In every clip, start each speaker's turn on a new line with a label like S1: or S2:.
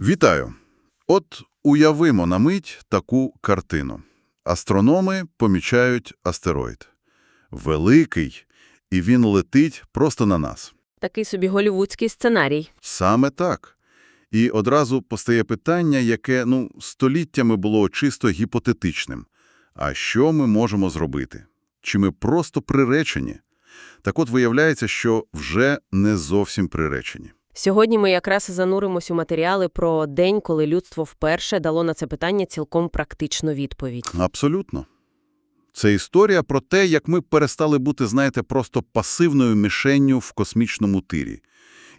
S1: Вітаю! От уявимо на мить таку картину. Астрономи помічають астероїд. Великий, і він летить просто на нас.
S2: Такий собі голівудський сценарій.
S1: Саме так. І одразу постає питання, яке, ну, століттями було чисто гіпотетичним. А що ми можемо зробити? Чи ми просто приречені? Так от виявляється, що вже не зовсім приречені.
S2: Сьогодні ми якраз зануримось у матеріали про день, коли людство вперше дало на це питання цілком практичну відповідь.
S1: Абсолютно. Це історія про те, як ми перестали бути, знаєте, просто пасивною мішенню в космічному тирі.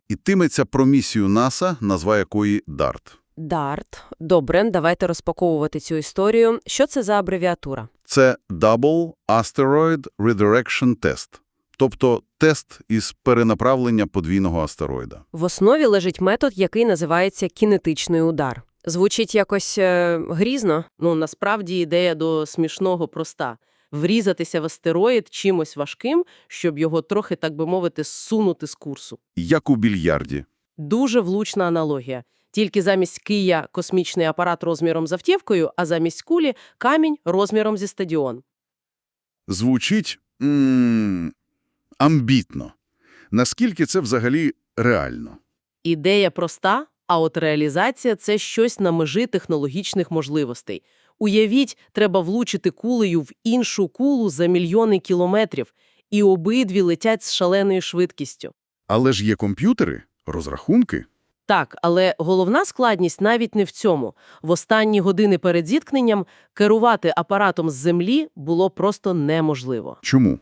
S1: Ітиметься про місію НАСА, назва якої DART.
S2: DART. Добре, давайте розпаковувати цю історію. Що це за абревіатура?
S1: Це Double Asteroid Redirection Test, тобто тест із перенаправлення подвійного астероїда.
S2: В основі лежить метод, який називається кінетичний удар. Звучить якось е, грізно.
S3: Ну, насправді ідея до смішного проста. Врізатися в астероїд чимось важким, щоб його трохи, так би мовити, зсунути з курсу.
S1: Як у більярді.
S3: Дуже влучна аналогія. Тільки замість кия – космічний апарат розміром з автівкою, а замість кулі – камінь розміром зі стадіон.
S1: Звучить м амбітно. Наскільки це взагалі реально?
S3: Ідея проста, а от реалізація – це щось на межі технологічних можливостей. Уявіть, треба влучити кулею в іншу кулу за мільйони кілометрів, і обидві летять з шаленою швидкістю.
S1: Але ж є комп'ютери, розрахунки.
S3: Так, але головна складність навіть не в цьому. В останні години перед зіткненням керувати апаратом з Землі було просто неможливо.
S1: Чому?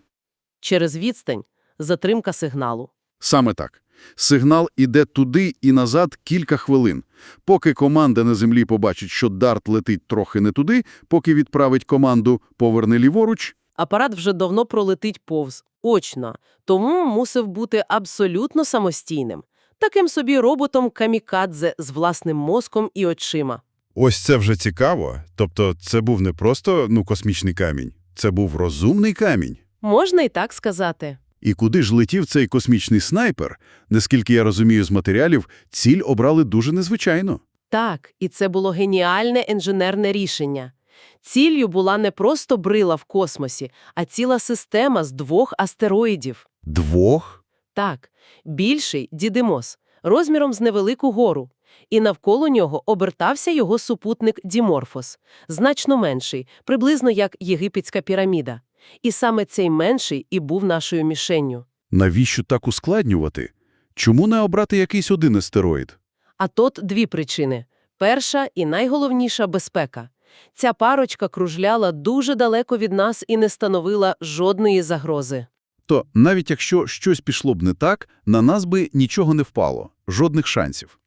S3: Через відстань – затримка сигналу.
S1: Саме так. Сигнал іде туди і назад кілька хвилин. Поки команда на землі побачить, що дарт летить трохи не туди, поки відправить команду «поверни ліворуч»,
S3: Апарат вже давно пролетить повз, очно, тому мусив бути абсолютно самостійним. Таким собі роботом-камікадзе з власним мозком і очима.
S1: Ось це вже цікаво. Тобто це був не просто ну, космічний камінь, це був розумний камінь.
S3: Можна і так сказати.
S1: І куди ж летів цей космічний снайпер? Наскільки я розумію з матеріалів, ціль обрали дуже незвичайно.
S3: Так, і це було геніальне інженерне рішення. Ціллю була не просто брила в космосі, а ціла система з двох астероїдів.
S1: Двох?
S3: Так, більший – Дідимос, розміром з невелику гору. І навколо нього обертався його супутник Діморфос, значно менший, приблизно як єгипетська піраміда. І саме цей менший і був нашою мішенню.
S1: Навіщо так ускладнювати? Чому не обрати якийсь один астероїд?
S3: А тут дві причини. Перша і найголовніша – безпека. Ця парочка кружляла дуже далеко від нас і не становила жодної загрози.
S1: То навіть якщо щось пішло б не так, на нас би нічого не впало, жодних шансів.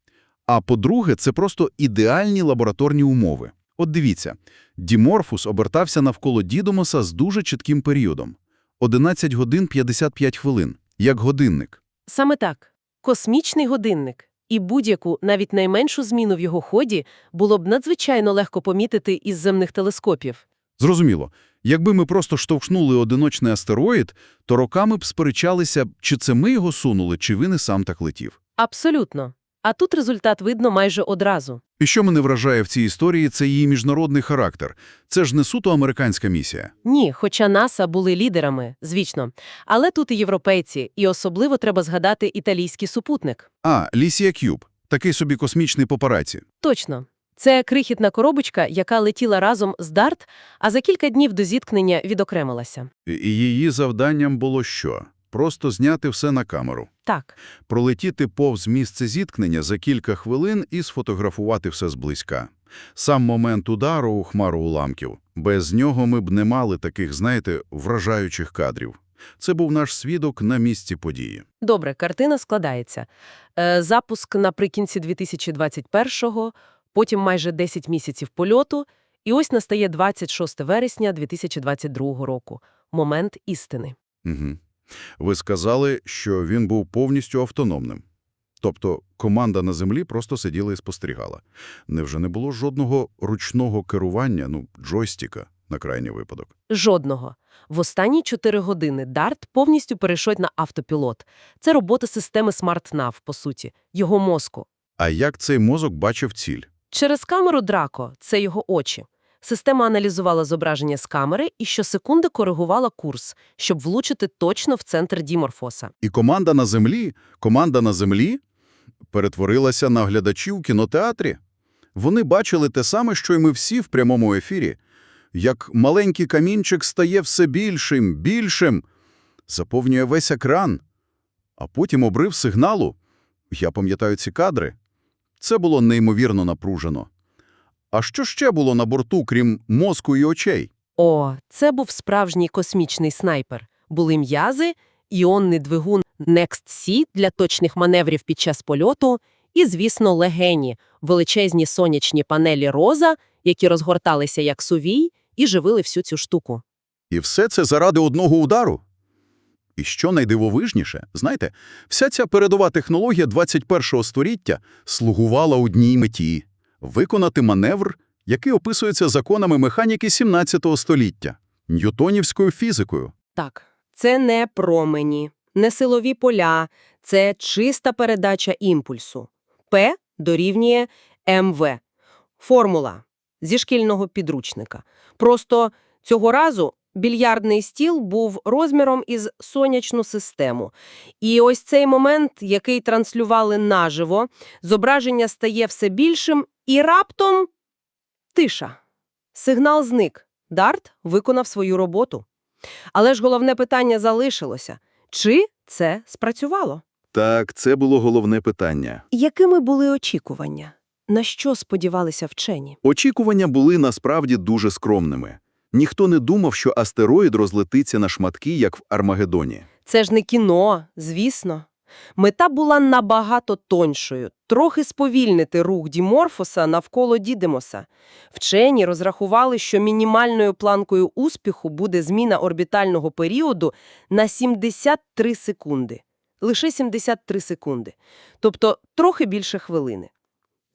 S1: А по-друге, це просто ідеальні лабораторні умови. От дивіться, Діморфус обертався навколо Дідомоса з дуже чітким періодом. 11 годин 55 хвилин, як годинник.
S3: Саме так. Космічний годинник. І будь-яку, навіть найменшу зміну в його ході було б надзвичайно легко помітити із земних телескопів.
S1: Зрозуміло, якби ми просто штовхнули одиночний астероїд, то роками б сперечалися, чи це ми його сунули, чи він і сам так летів.
S3: Абсолютно. А тут результат видно майже одразу.
S1: І що мене вражає в цій історії, це її міжнародний характер. Це ж не суто американська місія.
S3: Ні, хоча НАСА були лідерами, звісно. Але тут і європейці, і особливо треба згадати італійський супутник.
S1: А, Лісія Кюб. Такий собі космічний папараці.
S3: Точно. Це крихітна коробочка, яка летіла разом з Дарт, а за кілька днів до зіткнення відокремилася.
S1: І її завданням було що? Просто зняти все на камеру.
S3: Так,
S1: Пролетіти повз місце зіткнення за кілька хвилин і сфотографувати все зблизька. Сам момент удару у хмару уламків. Без нього ми б не мали таких, знаєте, вражаючих кадрів. Це був наш свідок на місці події.
S3: добре, картина складається. Е, запуск наприкінці 2021-го, потім майже 10 місяців польоту, і ось настає 26 вересня 2022 року. Момент істини.
S1: Угу. Ви сказали, що він був повністю автономним. Тобто команда на землі просто сиділа і спостерігала. Невже не було жодного ручного керування, ну, джойстика, на крайній випадок?
S3: Жодного. В останні 4 години Дарт повністю перейшов на автопілот. Це робота системи SmartNav, по суті, його мозку.
S1: А як цей мозок бачив ціль?
S4: Через камеру Драко – це його очі. Система аналізувала зображення з камери і щосекунди коригувала курс, щоб влучити точно в центр Діморфоса.
S1: І команда на землі, команда на землі перетворилася на глядачів у кінотеатрі. Вони бачили те саме, що й ми всі в прямому ефірі. Як маленький камінчик стає все більшим, більшим, заповнює весь екран. А потім обрив сигналу. Я пам'ятаю ці кадри. Це було неймовірно напружено. А що ще було на борту, крім мозку і очей?
S4: О, це був справжній космічний снайпер. Були м'язи, іонний двигун Next-C для точних маневрів під час польоту і, звісно, легені – величезні сонячні панелі роза, які розгорталися як сувій і живили всю цю штуку.
S1: І все це заради одного удару. І що найдивовижніше, знаєте, вся ця передова технологія 21-го століття слугувала одній меті – виконати маневр, який описується законами механіки 17-го століття – ньютонівською фізикою.
S3: Так, це не промені, не силові поля, це чиста передача імпульсу. П дорівнює МВ. Формула зі шкільного підручника. Просто цього разу більярдний стіл був розміром із сонячну систему. І ось цей момент, який транслювали наживо, зображення стає все більшим, і раптом тиша. Сигнал зник. Дарт виконав свою роботу. Але ж головне питання залишилося. Чи це спрацювало?
S1: Так, це було головне питання.
S3: Якими були очікування? На що сподівалися вчені?
S1: Очікування були насправді дуже скромними. Ніхто не думав, що астероїд розлетиться на шматки, як в Армагеддоні.
S3: Це ж не кіно, звісно. Мета була набагато тоншою – трохи сповільнити рух Діморфоса навколо Дідимоса. Вчені розрахували, що мінімальною планкою успіху буде зміна орбітального періоду на 73 секунди. Лише 73 секунди. Тобто трохи більше хвилини.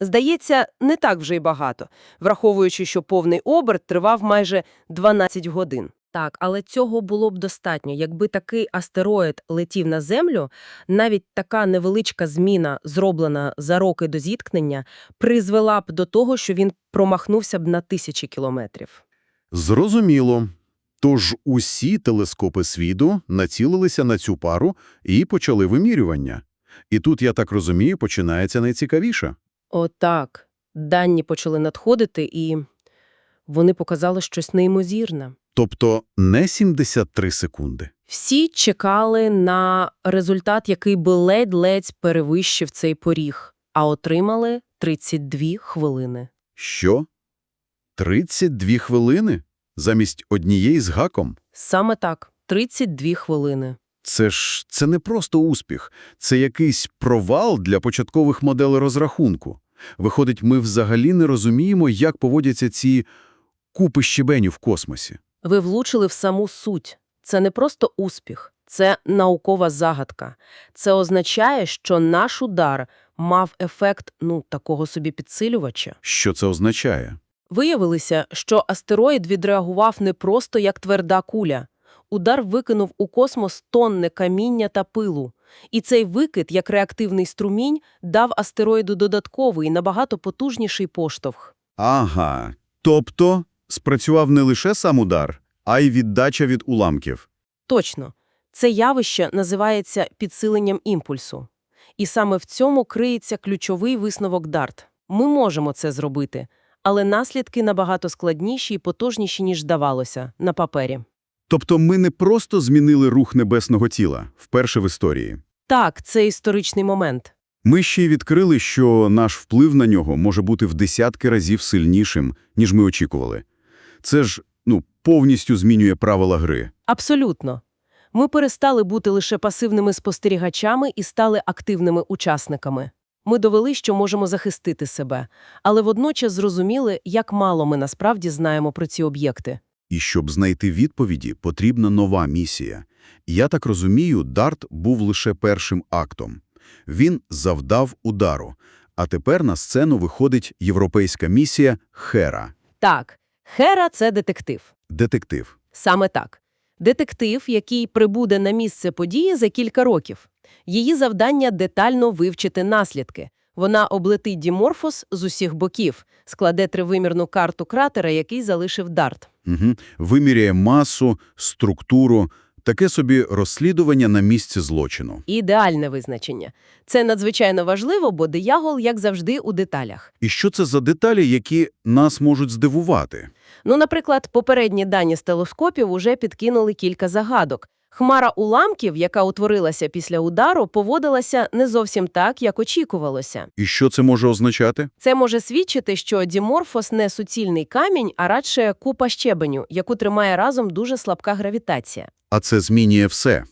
S3: Здається, не так вже й багато, враховуючи, що повний оберт тривав майже 12 годин. Так, але цього було б достатньо. Якби такий астероїд летів на Землю, навіть така невеличка зміна, зроблена за роки до зіткнення, призвела б до того, що він промахнувся б на тисячі кілометрів.
S1: Зрозуміло. Тож усі телескопи світу націлилися на цю пару і почали вимірювання. І тут, я так розумію, починається найцікавіше.
S3: Отак. Дані почали надходити, і вони показали щось неймовірне.
S1: Тобто не 73 секунди.
S3: Всі чекали на результат, який би ледь-ледь перевищив цей поріг, а отримали 32 хвилини.
S1: Що? 32 хвилини? Замість однієї з гаком?
S3: Саме так, 32 хвилини.
S1: Це ж це не просто успіх, це якийсь провал для початкових моделей розрахунку. Виходить, ми взагалі не розуміємо, як поводяться ці купи щебеню в космосі.
S3: Ви влучили в саму суть. Це не просто успіх, це наукова загадка. Це означає, що наш удар мав ефект, ну, такого собі підсилювача.
S1: Що це означає?
S3: Виявилося, що астероїд відреагував не просто як тверда куля. Удар викинув у космос тонни каміння та пилу. І цей викид, як реактивний струмінь, дав астероїду додатковий, набагато потужніший поштовх.
S1: Ага. Тобто спрацював не лише сам удар, а й віддача від уламків.
S3: Точно. Це явище називається підсиленням імпульсу. І саме в цьому криється ключовий висновок Дарт. Ми можемо це зробити, але наслідки набагато складніші і потужніші, ніж здавалося, на папері.
S1: Тобто ми не просто змінили рух небесного тіла, вперше в історії.
S3: Так, це історичний момент.
S1: Ми ще й відкрили, що наш вплив на нього може бути в десятки разів сильнішим, ніж ми очікували. Це ж, ну, повністю змінює правила гри.
S3: Абсолютно. Ми перестали бути лише пасивними спостерігачами і стали активними учасниками. Ми довели, що можемо захистити себе, але водночас зрозуміли, як мало ми насправді знаємо про ці об'єкти.
S1: І щоб знайти відповіді, потрібна нова місія. Я так розумію, Дарт був лише першим актом. Він завдав удару. А тепер на сцену виходить європейська місія Хера –
S3: Так, Хера – це детектив.
S1: детектив.
S3: Саме так. Детектив, який прибуде на місце події за кілька років. Її завдання – детально вивчити наслідки, Вона облетить Діморфос з усіх боків, складе тривимірну карту кратера, який залишив Дарт.
S1: Угу. Виміряє масу, структуру, таке собі розслідування на місці злочину.
S3: Ідеальне визначення. Це надзвичайно важливо, бо диявол, як завжди, у деталях.
S1: І що це за деталі, які нас можуть здивувати?
S3: Ну, наприклад, попередні дані з телескопів уже підкинули кілька загадок. Хмара уламків, яка утворилася після удару, поводилася не зовсім так, як очікувалося.
S1: І що це може означати?
S3: Це може свідчити, що Діморфос не суцільний камінь, а радше купа щебеню, яку тримає разом дуже слабка гравітація.
S1: А це змінює все.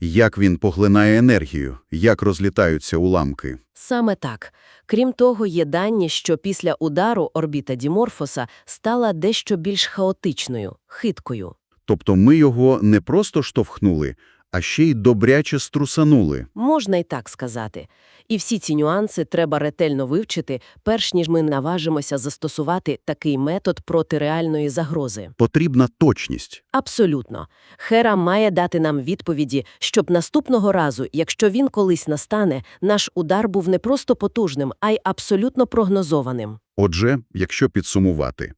S1: Як він поглинає енергію, як розлітаються уламки.
S3: Саме так. Крім того, є дані, що після удару орбіта Діморфоса стала дещо більш хаотичною, хиткою.
S1: Тобто ми його не просто штовхнули, а ще й добряче струсанули.
S3: Можна й так сказати. І всі ці нюанси треба ретельно вивчити, перш ніж ми наважимося застосувати такий метод проти реальної загрози.
S1: Потрібна точність.
S3: Абсолютно. Хера має дати нам відповіді, щоб наступного разу, якщо він колись настане, наш удар був не просто потужним, а й абсолютно прогнозованим.
S1: Отже, якщо підсумувати,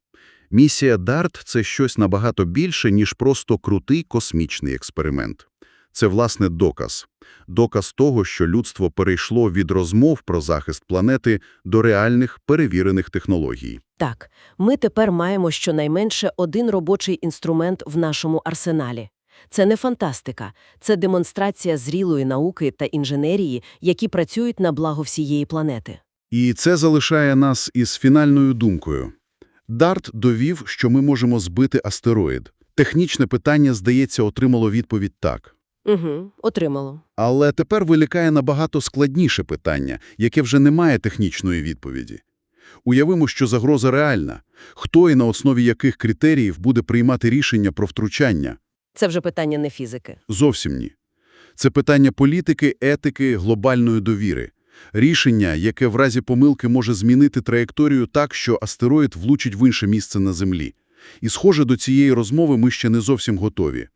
S1: місія DART – це щось набагато більше, ніж просто крутий космічний експеримент. Це, власне, доказ. Доказ того, що людство перейшло від розмов про захист планети до реальних перевірених технологій.
S3: Так, ми тепер маємо щонайменше один робочий інструмент в нашому арсеналі. Це не фантастика, це демонстрація зрілої науки та інженерії, які працюють на благо всієї планети.
S1: І це залишає нас із фінальною думкою. Дарт довів, що ми можемо збити астероїд. Технічне питання, здається, отримало відповідь так.
S3: Угу, отримало.
S1: Але тепер виникає набагато складніше питання, яке вже не має технічної відповіді. Уявимо, що загроза реальна. Хто і на основі яких критеріїв буде приймати рішення про втручання?
S3: Це вже питання не фізики.
S1: Зовсім ні. Це питання політики, етики, глобальної довіри. Рішення, яке в разі помилки може змінити траєкторію так, що астероїд влучить в інше місце на Землі. І схоже, до цієї розмови ми ще не зовсім готові.